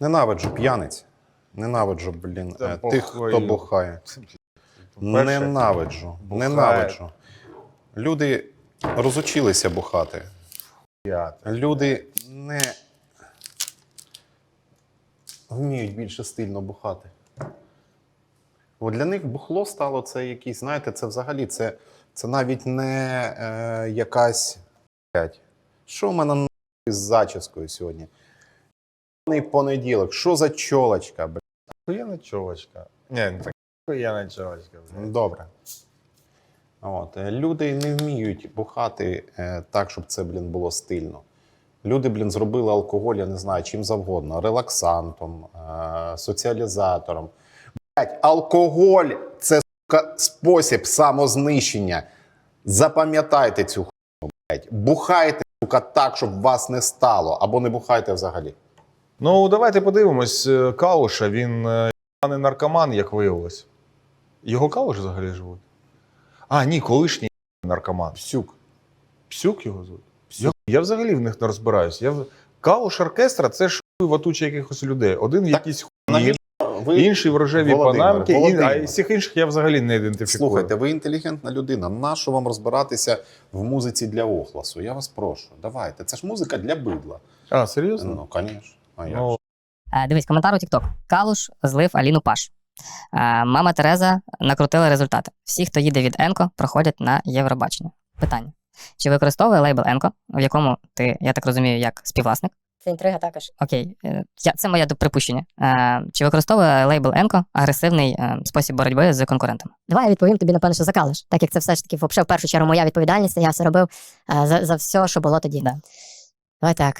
Ненавиджу п'яниць. Ненавиджу, блін, Та е, тих, хто бухає. Ненавиджу. бухають. Ненавиджу. Люди розучилися бухати. Люди не вміють більше стильно бухати. Бо для них бухло стало це якийсь, знаєте, це взагалі це, це навіть не е, якась. Що в мене з зачіскою сьогодні? Понеділок, що за чолочка, блядь? Охуєнна чолочка. Ні, не так чолочка. блядь. Добре. От. е, Люди не вміють бухати е, так, щоб це, блін, було стильно. Люди, блін, зробили алкоголь, я не знаю, чим завгодно, релаксантом, е, соціалізатором. Блять, алкоголь це сука, спосіб самознищення. Запам'ятайте цю хуйню, блять. Бухайте, сука, так, щоб вас не стало, або не бухайте взагалі. Ну, давайте подивимось. Е, Калуша, він не наркоман, як виявилось. Його калуш взагалі живуть? А, ні, колишній наркоман. Псюк. Псюк його звуть. Я, я взагалі в них не розбираюсь. Я... в- Калуш оркестра це ж ватучі якихось людей. Один якийсь хуй, Ви, інший в рожевій Володимир, панамці, і, а всіх інших я взагалі не ідентифікую. Слухайте, ви інтелігентна людина. Нащо вам розбиратися в музиці для охласу? Я вас прошу. Давайте. Це ж музика для бидла. А, серйозно? Ну, звісно. А як Ну. Е, Дивись, коментар у TikTok. Калуш злив Аліну Паш. Е, Мама Тереза накрутила результати. Всі, хто їде від Енко, проходять на Євробачення. Питання: чи використовує лейбл Енко, в якому ти, я так розумію, як співвласник? Це інтрига також. Окей, е, я, це моє припущення. Е, Чи використовує лейбл Енко агресивний спосіб боротьби з конкурентами? Давай я відповім тобі, напевно, що за калиш, так як це все ж таки вообще, в першу чергу моя відповідальність, я все робив за, за все, що було тоді. Да. Давай так.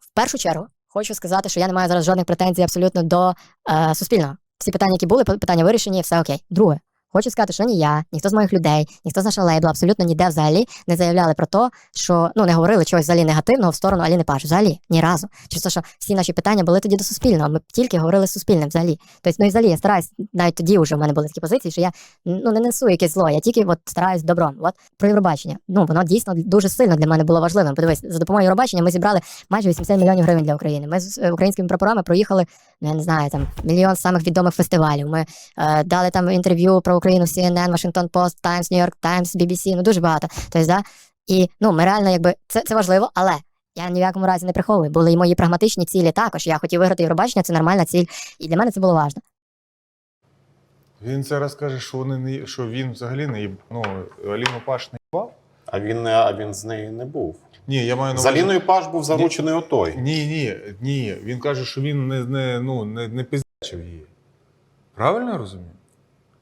В першу чергу хочу сказати, що я не маю зараз жодних претензій абсолютно до е, суспільного. Всі питання, які були, питання вирішені, все окей. Друге. Хочу сказати, що ні я, ніхто з моїх людей, ніхто з нашого лейбла абсолютно ніде взагалі не заявляли про те, що ну не говорили чогось взагалі негативного в сторону Аліни Паш. Взагалі ні разу. Через те, що всі наші питання були тоді до суспільного. Ми тільки говорили з суспільним взагалі. Тобто, ну і взагалі я стараюсь, навіть тоді вже в мене були такі позиції, що я ну не несу якесь зло, я тільки от стараюсь добром. От про Євробачення. Ну воно дійсно дуже сильно для мене було важливим. Подивись, за допомогою Євробачення ми зібрали майже 80 мільйонів гривень для України. Ми з е, українськими прапорами проїхали, ну я не знаю, там мільйон самих відомих фестивалів. Ми е, дали там інтерв'ю про Україну CNN, Washington Post, Times, New York Times, BBC, ну дуже багато. Тобто, да, і ну ми реально, якби це, це важливо, але. Я ні в якому разі не приховую. Були і мої прагматичні цілі також. Я хотів виграти Євробачення, це нормальна ціль. І для мене це було важливо. Він зараз каже, що вони не що він взагалі не їб... ну, Аліну Паш не їбав? А він, не- а він з нею не був. Ні, я маю на З увазі. Аліною Паш був заручений отой. Ні, ні, ні. Він каже, що він не, не, ну, не, не пиздячив її. Правильно я розумію?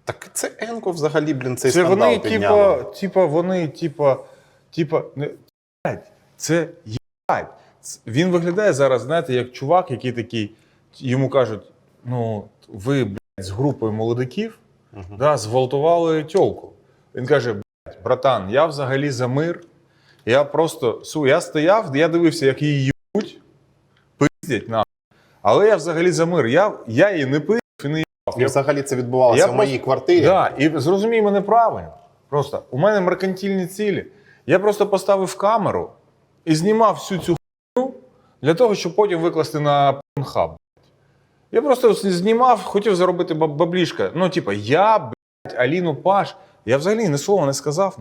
Так це Енко взагалі, блін, цей це скандал вони, підняли. типа, типа, вони, типа, типа, не, блядь, це їбать. Ц- Він виглядає зараз, знаєте, як чувак, який такий, йому кажуть: ну, ви, блядь, з групою молодиків Мгм. да, зґвалтували тьолку. Він каже: блядь, братан, я взагалі за мир. Я просто су, я стояв, я дивився, як її їбуть, пиздять на. Але я взагалі за мир. Я, я її не пиздив і не взагалі це відбувалося Я в моїй просто- квартирі. Да, і зрозумій мене правильно. Просто у мене меркантильні цілі. Я просто поставив камеру і знімав всю цю хуйню для того, щоб потім викласти на Pornhub. Я просто знімав, хотів заробити баб- баблішка. Ну, типа, я, блядь, Аліну Паш. Я взагалі ні слова не сказав.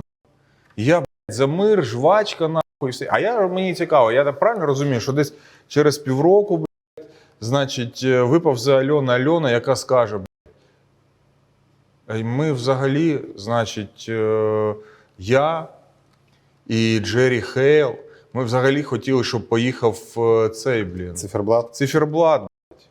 Я, блядь, за мир, жвачка, нахуй. Все. А я мені цікаво, я так правильно розумію, що десь через півроку, блядь, значить, е, випав за Альона Альона, яка скаже, Ми взагалі, значить, е, я і Джері Хейл, ми взагалі хотіли, щоб поїхав е, цей, блін. Циферблат. Циферблат, блядь.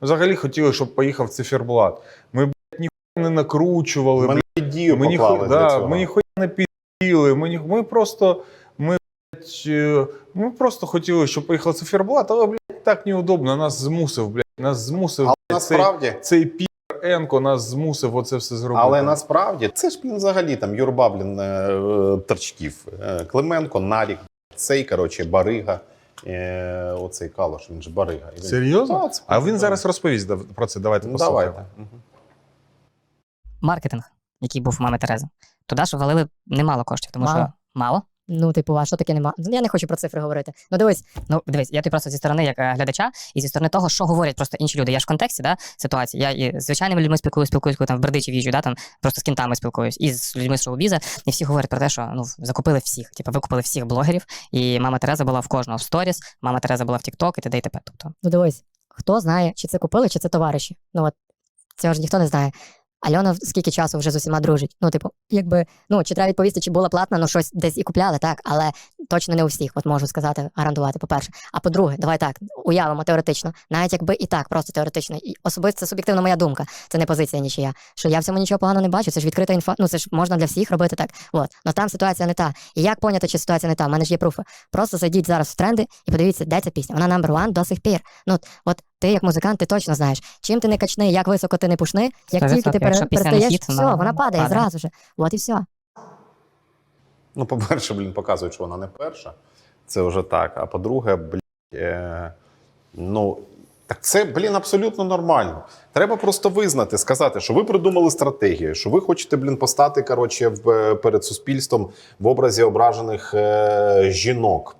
Ми взагалі хотіли, щоб поїхав циферблат. Ми, блядь, ніхуя не накручували, Ми блядь. дію Ми, ніху... для да, цього. ми ніхуя не піділи. Ми, ні... ми просто. Ми, блядь, ми просто хотіли, щоб поїхав циферблат, але, блядь, так неудобно. Нас змусив, блядь. Нас змусив. Але блядь, насправді, цей пір Енко нас змусив оце все зробити. але насправді, це ж блін, взагалі там Юрба, блін, е, торчків. Е, Клименко, Нарік, цей, коротше, Барига. Е, оцей Калош, він ж Барига. І він- Серйозно? Та, це А він правда. зараз розповість дав- про це. Давайте Ну, послухаємо. давайте. Мгм. Маркетинг, який був у мами Терези. Туди ж валили немало коштів, тому Мало. що мало. Ну, типу, а що таке нема? Ну, я не хочу про цифри говорити. Ну, дивись, Ну, дивись, я тобі просто зі сторони як е, глядача, і зі сторони того, що говорять просто інші люди. Я ж в контексті да, ситуації. Я і з звичайними людьми спілкуюся, спілкуюсь, коли там в Бердичів їжджу, да, там просто з кінтами спілкуюсь, і з людьми з шоу-біза, і всі говорять про те, що ну закупили всіх. Типу, викупили всіх блогерів, і мама Тереза була в кожного в сторіс, мама Тереза була в TikTok і т.д. і т.п. Тобто, ну дивись, хто знає, чи це купили, чи це товариші. Ну от цього ж ніхто не знає. Альона скільки часу вже з усіма дружить. Ну, типу, якби, ну, чи треба відповісти, чи була платна, ну щось десь і купляли, так, але точно не у всіх, от можу сказати, гарантувати, по-перше. А по-друге, давай так, уявимо теоретично, навіть якби і так, просто теоретично, і особисто це суб'єктивна моя думка, це не позиція нічия. Що я в цьому нічого поганого не бачу, це ж відкрита інфа. Ну це ж можна для всіх робити так. От. Но там ситуація не та. І як поняти, чи ситуація не та? У мене ж є пруфи. Просто зайдіть зараз в тренди і подивіться, де ця пісня. Вона number one до сих пір. Ну, от ти як музикант, ти точно знаєш, чим ти не качни, як високо ти не пушни, як тільки ти пере- перестаєш, хіт, все, вона вона падає, падає. зразу же. От і все. Ну, по-перше, блін, показують, що вона не перша. Це вже так. А по-друге, блін, е, ну. Так це, блін, абсолютно нормально. Треба просто визнати, сказати, що ви придумали стратегію, що ви хочете, блін, постати коротше, в, е, перед суспільством в образі ображених е, жінок.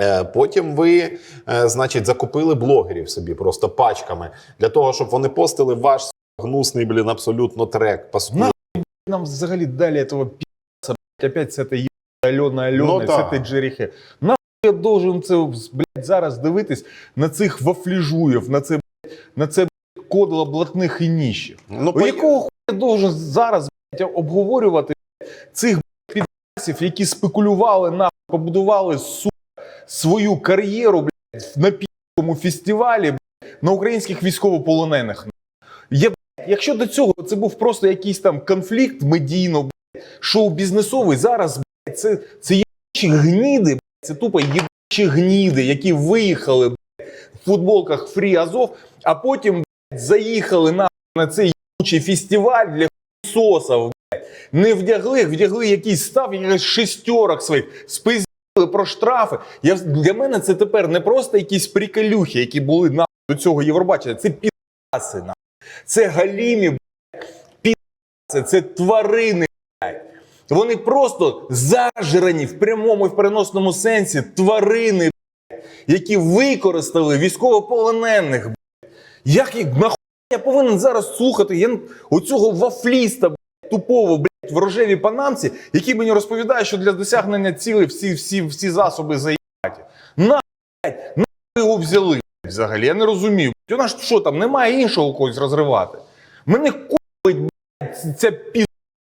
Е, Потім ви, е, значить, закупили блогерів собі просто пачками для того, щоб вони постили ваш гнусний, блін, абсолютно трек. паскудний. Нам взагалі дали этого пи***ца, блядь, опять с этой Альона Альона, Ну з да. этой Джеріхи. Нахуй я должен це, блядь, зараз дивитись на цих вафліжуїв, на це, блядь, на це блядь, кодло блатних і ніщих. Ну, У по- якого хуя я должен зараз блядь, обговорювати цих блядь, підрасів, які спекулювали нахуй, побудували сука, свою кар'єру блядь, на пі***му фестивалі блядь, на українських військовополонених. Я, блядь, якщо до цього це був просто якийсь там конфлікт медійно, шоу-бізнесовий, зараз блядь, це, це єбучі гніди, блядь, це тупо єбучі гніди, які виїхали блядь, в футболках Фрі Азов, а потім блядь, заїхали на, на цей єбучий фестиваль для хуйсосів. Не вдягли, вдягли якийсь став, якийсь шестерок своїх, спиздили про штрафи. Я, для мене це тепер не просто якісь приколюхи, які були на до цього Євробачення, це підаси, на. Це галімі, підаси, це тварини. Вони просто зажрані в прямому і в переносному сенсі тварини, які використали військовополонених. Як їх нахуй я повинен зараз слухати я, оцього вафліста тупого блядь, в рожевій панамці, який мені розповідає, що для досягнення цілей всі, всі, всі засоби заїбаті. На, блядь, на його взяли взагалі. Я не розумію. У нас що там, немає іншого когось розривати. Мене купить ця піз...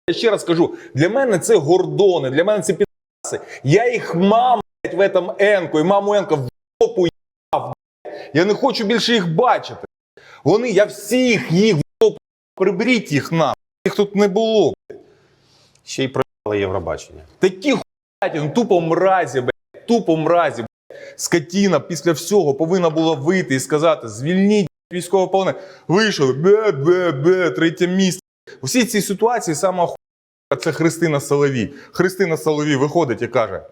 Я ще раз кажу, для мене це гордони, для мене це підаси. Я їх мам блядь, в этом енко, і маму енко в жопу їбав. Я не хочу більше їх бачити. Вони, я всіх їх в жопу приберіть їх на. Їх тут не було. ще й проїхали Євробачення. Такі хуяті, ну тупо мразі, блядь, тупо мразі. блядь. Скотіна після всього повинна була вийти і сказати: звільніть військовополонених. Вийшов, бе, бе, бе, третє місце. У всій цій ситуації сама хуя це Христина Соловій. Христина Соловій виходить і каже: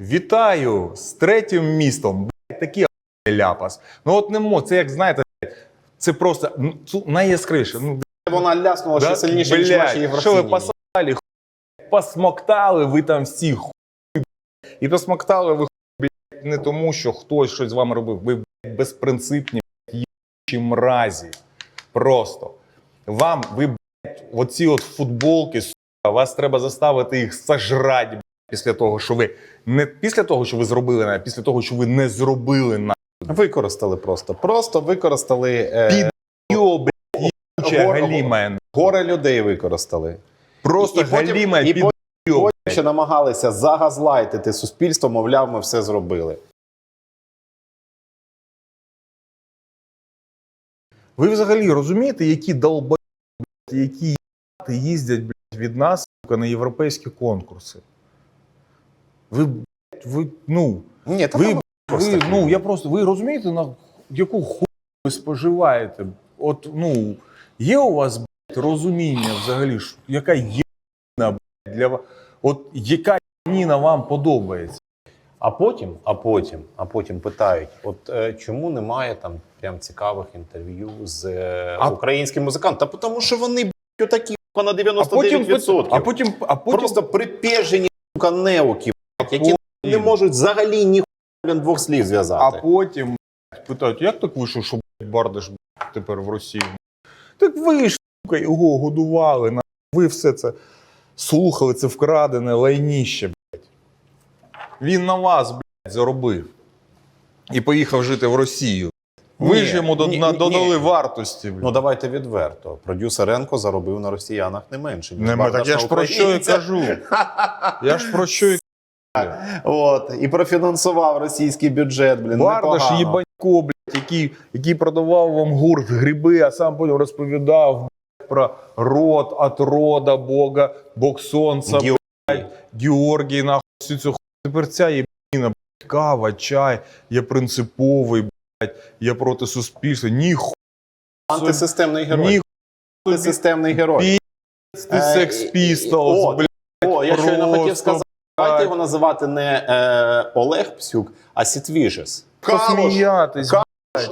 Вітаю з третім містом. Блядь, охуєнний ляпас. Ну от не мо, це як знаєте, це просто ну, найяскравіше. Ну, Вона ляснула ще сильніше, ніж ваші Що ви єврофіні. посали, хуй, посмоктали ви там всі хуй. І посмоктали ви хуй, блядь, не тому, що хтось щось з вами робив. Ви блядь, безпринципні блядь, їбучі мразі. Просто. Вам, ви, блядь, оці от футболки, сука, вас треба заставити їх сожрати блядь, після того, що ви не після того, що ви зробили, а після того, що ви не зробили на Використали просто. Просто використали е, їбуча Гор- галіма. горе людей використали. Просто І потім- і потім- ще намагалися загазлайтити суспільство, мовляв, ми все зробили. Ви взагалі розумієте, які долбаї, які їздять блядь, від нас на європейські конкурси? Ви, ви, ну, Ні, та ви, ви, ну, я просто, ви розумієте, на яку хуй ви споживаєте? От, ну, є у вас блядь, розуміння взагалі, яка блядь, для вас, от яка єбаніна вам подобається? А потім, а потім, а потім питають: от е, чому немає там прям цікавих інтерв'ю з е, А- українським музикантом? Та тому, що вони б***ь, такі на А потім, 99%. а потім, а потім Просто припежені неоки. блядь, які не можуть взагалі ні блін, двох слів зв'язати. А потім блядь, питають, як так вийшло, що блядь, Бардаш блядь, тепер в Росії? Так ви ж, сука, його годували, на- ви все це слухали, це вкрадене лайніще, блядь. Він на вас, блядь, заробив. І поїхав жити в Росію. Ви Ні, ж йому ні, ні, додали ні. вартості. блядь. Ну давайте відверто. Продюсер Енко заробив на росіянах не менше. ніж Не, так я ж про що і кажу. Я ж про що і От, і профінансував російський бюджет, блін. Бардаш їбанько, блядь, який, який продавав вам гурт гриби, а сам потім розповідав про род от рода Бога, Бог Сонця, Георгій. Георгій, нахуй, всю цю хуйню. Тепер ця єбіна, блядь, кава, чай, я принциповий, блядь, я проти суспільства. Ніхуя, Антисистемний герой. ніхуя, Антисистемний герой. ти Е, секс пістолс, о, блядь. О, я щойно хотів сказати. Давайте його називати не е, Олег Псюк, а Сітвішес. Калуш, Посміятись.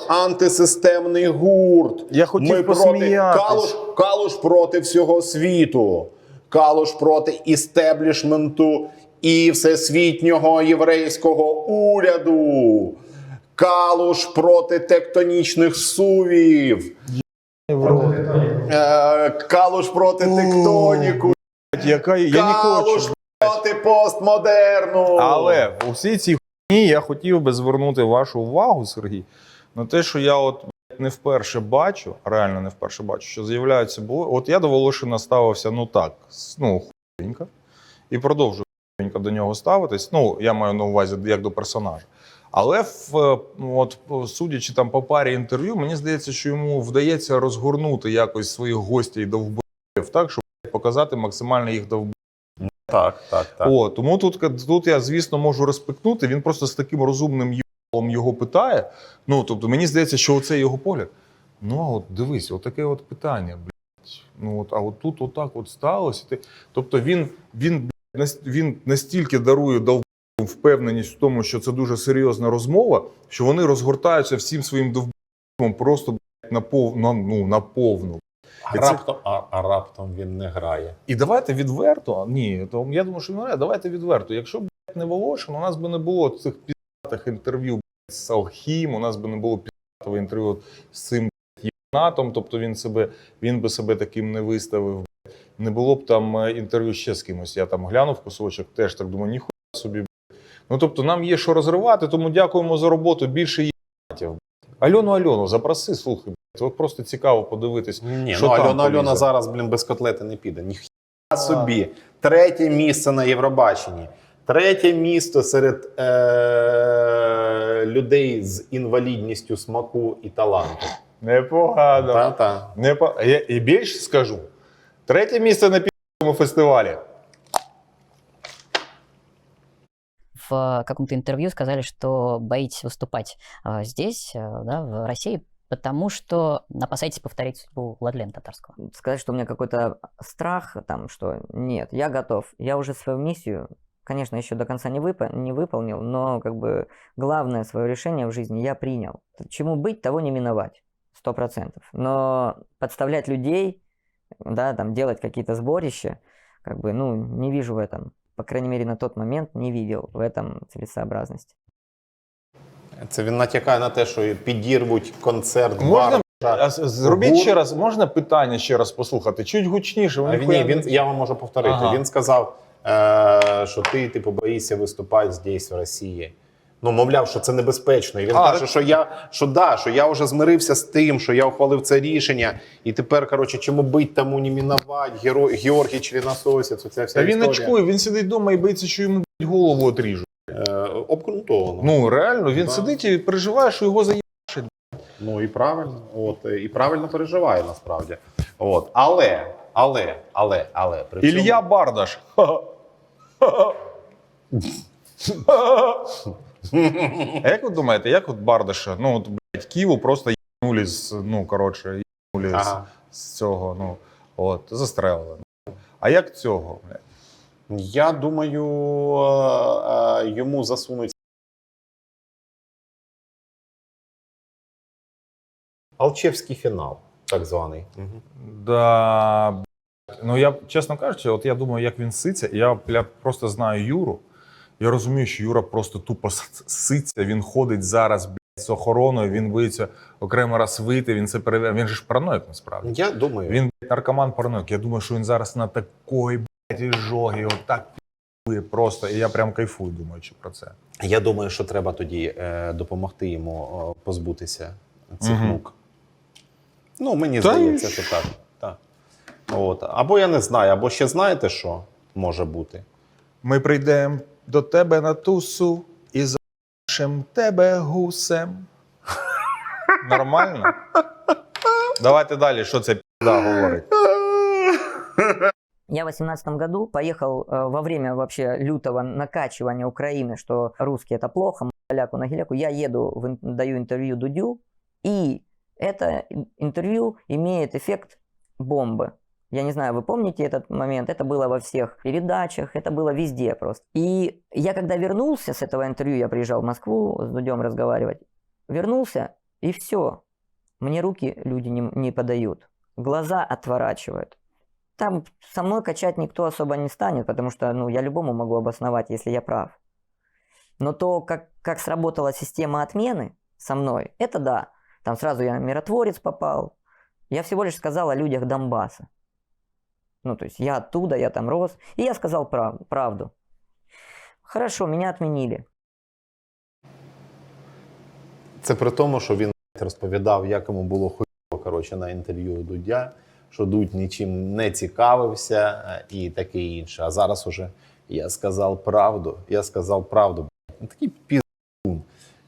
Антисистемний гурт. Я хотів Ми проти. Калуш, Калуш проти всього світу. Калуш проти істеблішменту і всесвітнього єврейського уряду. Калуш проти тектонічних сувів. Е, Калуш проти тектоніку. Яка я не Калуш хочу. проти постмодерну. Але у всій цій хуйні я хотів би звернути вашу увагу, Сергій, на те, що я от не вперше бачу, реально не вперше бачу, що з'являються бо От я до Волошина ставився ну так, ну хуйненько, і продовжую хуйненько до нього ставитись. Ну, я маю на увазі як до персонажа. Але в, е, от, судячи там по парі інтерв'ю, мені здається, що йому вдається розгорнути якось своїх гостей довбоїв так, щоб показати максимально їх довбоїв. Так, так, так. О, тому тут, тут я, звісно, можу респектнути. Він просто з таким розумним їбалом його питає. Ну, тобто, мені здається, що оце його погляд. Ну, а от дивись, отаке от питання, блядь. Ну, от, а от тут отак от сталося. Ти... Тобто він, він, блядь, він настільки дарує довбоєм впевненість в тому, що це дуже серйозна розмова, що вони розгортаються всім своїм довбоєм просто блядь, на, пов... на, ну, на повну. А це- раптом, а, а раптом він не грає. І давайте відверто. Ні, то я думаю, що не давайте відверто. Якщо б не Волошин, у нас би не було цих піздатих інтерв'ю з Алхім, у нас би не було піздатого інтерв'ю з цим єнатом, тобто він себе він би себе таким не виставив. Не було б там е, інтерв'ю ще з кимось. Я там глянув кусочок, теж так думаю, ніхуя собі. Ну тобто нам є що розривати, тому дякуємо за роботу. Більше єнатів. Альону Альону, запроси, слухай. блядь. Просто цікаво подивитись. Ні, Що ну там Альона Альона зараз, блін, без котлети не піде. Ніхія собі. Третє місце на Євробаченні. Третє місто серед е- людей з інвалідністю смаку і таланту. Непогано. Та-та. Не по... Я і більше скажу. Третє місце на пі***му фестивалі. в каком-то интервью сказали, что боитесь выступать а, здесь, а, да, в России, потому что опасаетесь повторить судьбу Владлена Татарского. сказать, что у меня какой-то страх, там, что нет, я готов, я уже свою миссию, конечно, еще до конца не, выпо- не выполнил, но как бы главное свое решение в жизни я принял. Чему быть, того не миновать, сто процентов. Но подставлять людей, да, там, делать какие-то сборища, как бы, ну, не вижу в этом, по крайней мере, на тот момент не видел в этом целесообразности. Це він натякає на те, що підірвуть концерт Можна Барбаша. А з- Зробіть Гур- ще раз, можна питання ще раз послухати? Чуть гучніше. А Вони він, ні, він, я вам можу повторити. Ага. Він сказав, е, Що ти типу боїшся виступати здесь, в Росії. Ну, мовляв, що це небезпечно. І він А, каже, що я що да, що я вже змирився з тим, що я ухвалив це рішення, і тепер, коротше, чому бить тому не мінувати, Геро... Георгій членососець, оця вся Та він історія. чує, він сидить вдома і боїться, що йому голову отріжуть. Е, обґрунтовано. Ну реально, він Да. сидить і переживає, що його заїб. Ну і правильно, от е, і правильно переживає насправді. От, але, але, але, але при цьому- Бардаш. А як ви думаєте, як от Бардаша? Ну, от, блядь, Києву просто їбнули з, ну, коротше, їбнули Ага. з, з цього, ну, от, застрелили. А як цього? блядь? Я думаю, е, е, йому засунуть. Алчевський фінал, так званий. Да, блядь. Ну я, чесно кажучи, от я думаю, як він ситься, я, я просто знаю Юру. Я розумію, що Юра просто тупо ситься, він ходить зараз блядь, з охороною, він боїться окремо раз вийти, він це перевіряє. Він же ж параноїк насправді. Я думаю, Він блядь, наркоман параноїк. Я думаю, що він зараз на такої блядь, іжогі, отак пі***ує просто. І я прям кайфую, думаючи про це. я думаю, що треба тоді е, допомогти йому е, позбутися цих мук. Ну, мені Та здається, що так. так. От. Або я не знаю, або ще знаєте, що може бути. Ми прийдемо до тебе на тусу і запишем тебе гусем. Нормально? Давайте далі, що це пізда говорить. Я в 2018 году поехал э, во время вообще лютого накачивания Украины, что русский это плохо, поляку на геляку. Я еду, в ин- даю интервью Дудю, и это ин- интервью имеет эффект бомбы. Я не знаю, вы помните этот момент, это было во всех передачах, это было везде просто. И я когда вернулся с этого интервью, я приезжал в Москву с Дудем разговаривать, вернулся, и все. Мне руки люди не, не подают, глаза отворачивают. Там со мной качать никто особо не станет, потому что ну, я любому могу обосновать, если я прав. Но то, как, как сработала система отмены со мной, это да. Там сразу я миротворец попал. Я всего лишь сказал о людях Донбасса. Ну, то есть я оттуда, я там рос. И я сказал прав- правду. Хорошо, меня отменили. Це при тому, що він розповідав, як йому було хуйово коротше, на інтерв'ю Дудя, що Дудь нічим не цікавився е, і таке інше. А зараз уже я сказав правду. Я сказав правду. Ну, Такий піздун.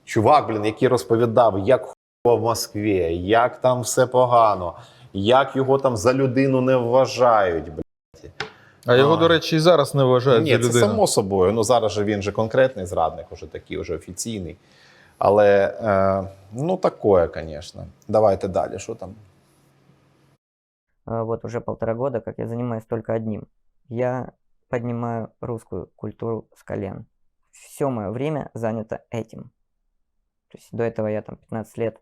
Чувак, блін, який розповідав, як хуйово в Москві, як там все погано, як його там за людину не вважають. Блядь. А його, А. до речі, і зараз не вважають Ні, за це само собою. Ну зараз же він же конкретний зрадник, уже такий уже офіційний. Але е, ну такое, звісно. Давайте далі. Що там? Вот уже полтора года, как я занимаюсь только одним. Я поднимаю русскую культуру с колен. Все мое время занято этим. То есть до этого я там 15 лет,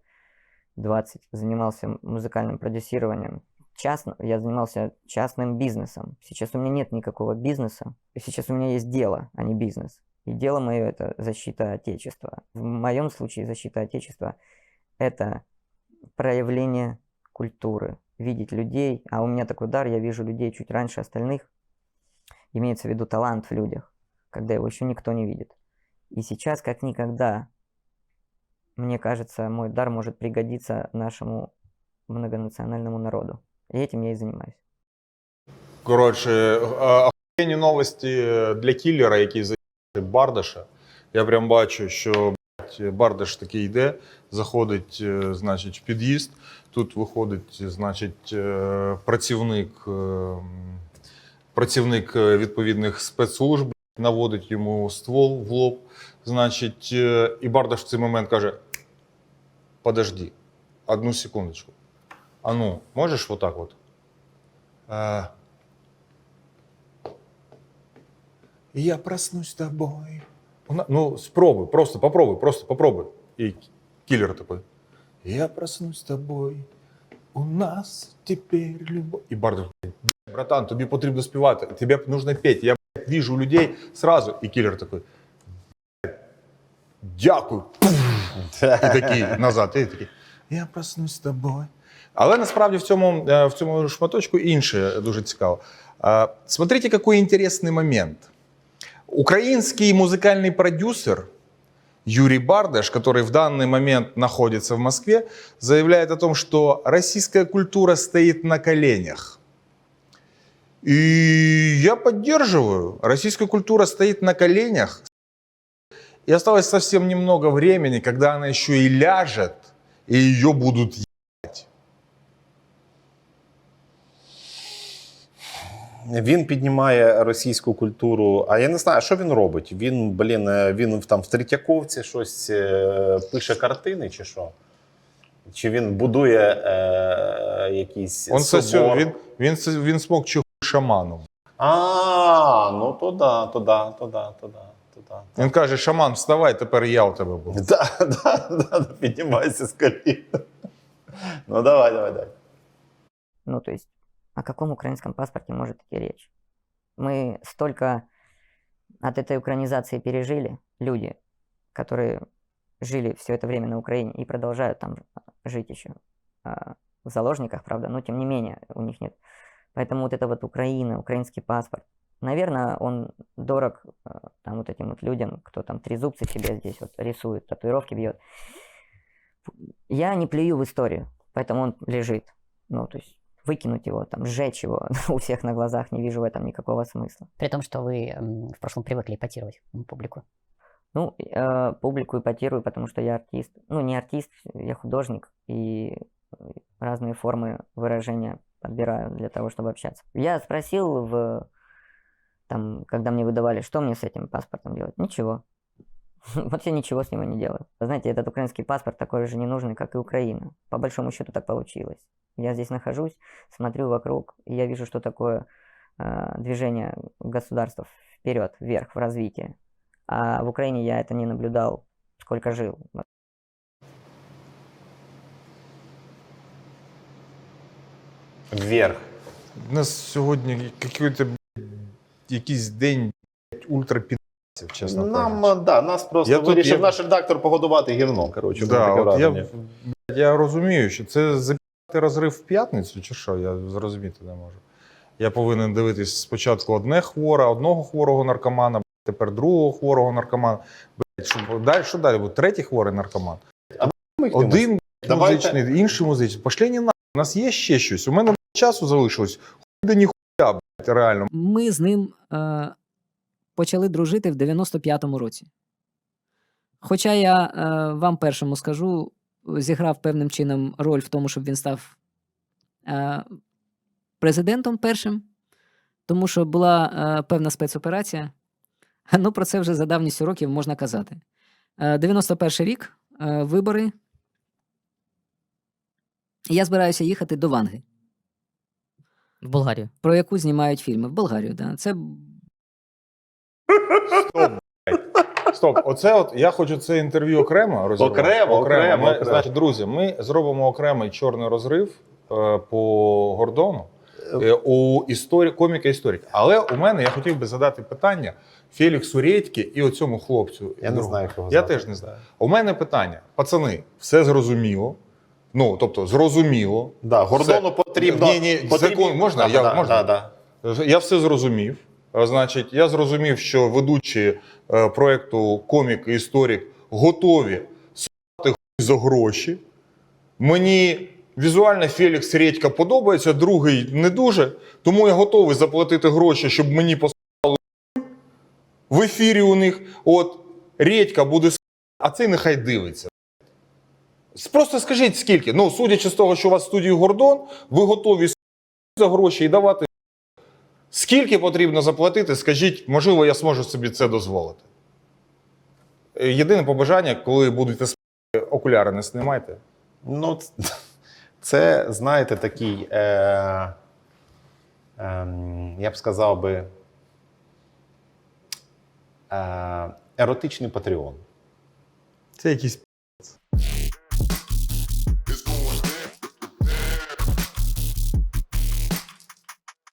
20 занимался музыкальным продюсированием. Частно, я занимался частным бизнесом. Сейчас у меня нет никакого бизнеса. Сейчас у меня есть дело, а не бизнес. И дело мое это защита Отечества. В моем случае защита Отечества это проявление культуры, видеть людей, а у меня такой дар, я вижу людей чуть раньше остальных, имеется в виду талант в людях, когда его еще никто не видит. И сейчас, как никогда, мне кажется, мой дар может пригодиться нашему многонациональному народу. И этим я и занимаюсь. Коротше, охуєнні новості для кілера, який заїхав Бардаша. Я прям бачу, що Бардаш такий йде, заходить, е, значить, в під'їзд. Тут виходить, значить, е, працівник, е, працівник відповідних спецслужб, наводить йому ствол в лоб. Значить, е, і Бардаш в цей момент каже: Подожди, одну секундочку. А ну, можеш отак от? Е, Я проснусь с тобой. Она- Ну, спробуй, просто попробуй, просто попробуй. И киллер такой. Я проснусь с тобой. У нас теперь любовь. І Бардов, «Блядь, братан, тобі потрібно співати, тобі нужно петь. Я блядь, вижу людей сразу. І киллер такой. «Блядь, Дякую. І такий назад. І такий. Я проснусь з тобою. Але насправді в цьому, е, в цьому шматочку інше дуже цікаво. Е, Смотрите, какой интересный момент. Украинский музыкальный продюсер Юрий Бардаш, который в данный момент находится в Москве, заявляет о том, что российская культура стоит на коленях. И я поддерживаю. Российская культура стоит на коленях. И осталось совсем немного времени, когда она еще и ляжет, и ее будут ебать. Він піднімає російську культуру. А я не знаю, що він робить. Він, блін, е, він там в Третьяковці щось е, пише картини, чи що? Чи він будує е, якісь. Он собор? він, він, він смог чухати шаману. А, ну то да, то да, то да, то да, то да. Він каже: Шаман, вставай, тепер я у тебе буду. Да, да, да, піднімайся з колін. Ну давай, давай, давай. Ну, то есть, о каком украинском паспорте может идти речь? Мы столько от этой украинизации пережили люди, которые жили все это время на Украине и продолжают там жить еще а, в заложниках, правда, но тем не менее у них нет. Поэтому вот это вот Украина, украинский паспорт, наверное, он дорог а, там вот этим вот людям, кто там трезубцы себе здесь вот рисует, татуировки бьет. Я не плюю в историю, поэтому он лежит. Ну, то есть выкинуть его, там, сжечь его у всех на глазах, не вижу в этом никакого смысла. При том, что вы в прошлом привыкли ипотировать публику. Ну, э, публику ипотирую, потому что я артист. Ну, не артист, я художник, и разные формы выражения подбираю для того, чтобы общаться. Я спросил, в, там, когда мне выдавали, что мне с этим паспортом делать. Ничего. Вот я ничего с него не делаю. Знаете, этот украинский паспорт такой же ненужный, как и Украина. По большому счету так получилось. Я здесь нахожусь, смотрю вокруг, и я вижу, что такое э, движение государств вперед, вверх, в развитии. А в Украине я это не наблюдал, сколько жил. Вверх. У нас сьогодні якийсь, якийсь день ультрапідців, чесно Нам, кажучи. да, нас просто Я тут- вирішив я- наш редактор погодувати гірно. Коротше, Да, от я, я розумію, що це зап'яти розрив в п'ятницю, чи що, я зрозуміти не можу. Я повинен дивитись спочатку одне хворе, одного хворого наркомана, тепер другого хворого наркомана. Що, далі, що далі буде? Третій хворий наркоман. Йдемо. Один музичний, інший музичний. Пошлі не на. У нас є ще щось. У мене часу залишилось. Хуй да ніхуя, блядь, реально. Ми з ним е, почали дружити в 95-му році. Хоча я е, вам першому скажу, зіграв певним чином роль в тому, щоб він став е, президентом першим, тому що була е, певна спецоперація. Ну, про це вже за давністю років можна казати. Е, 91 рік, е, вибори. Я збираюся їхати до Ванги, В Болгарію. про яку знімають фільми в Болгарію. Да. Це Стоп, блядь. Стоп, оце от я хочу це інтерв'ю окремо розірвати. Окремо, окремо, Ми, окремо. Значить, друзі, ми зробимо окремий чорний розрив е, по Гордону е, у історії коміка історик. Але у мене я хотів би задати питання Феліксу Редьки і оцьому хлопцю. Я не знаю, кого Я звати. теж не знаю. У мене питання, пацани, все зрозуміло. Ну, тобто, зрозуміло. Да, Гордону Все. потрібно. Ні, ні, потрібні- закон можна? Да, Я- да, можна? Да, да. Я все зрозумів. Значить, я зрозумів, що ведучі е, проекту комік і історик готові сати за гроші. Мені візуально Фелікс Редька подобається, другий не дуже. Тому я готовий заплатити гроші, щоб мені поставили в ефірі у них. От Редька буде а цей нехай дивиться. Просто скажіть скільки. Ну, судячи з того, що у вас в студії Гордон, ви готові за гроші і давати Скільки потрібно заплатити, скажіть, можливо, я зможу собі це дозволити. Е, Єдине побажання, коли будете спати, окуляри не знімайте. Ну, це, знаєте, такий, е, ем, я б сказав би, е, еротичний патреон. Це якийсь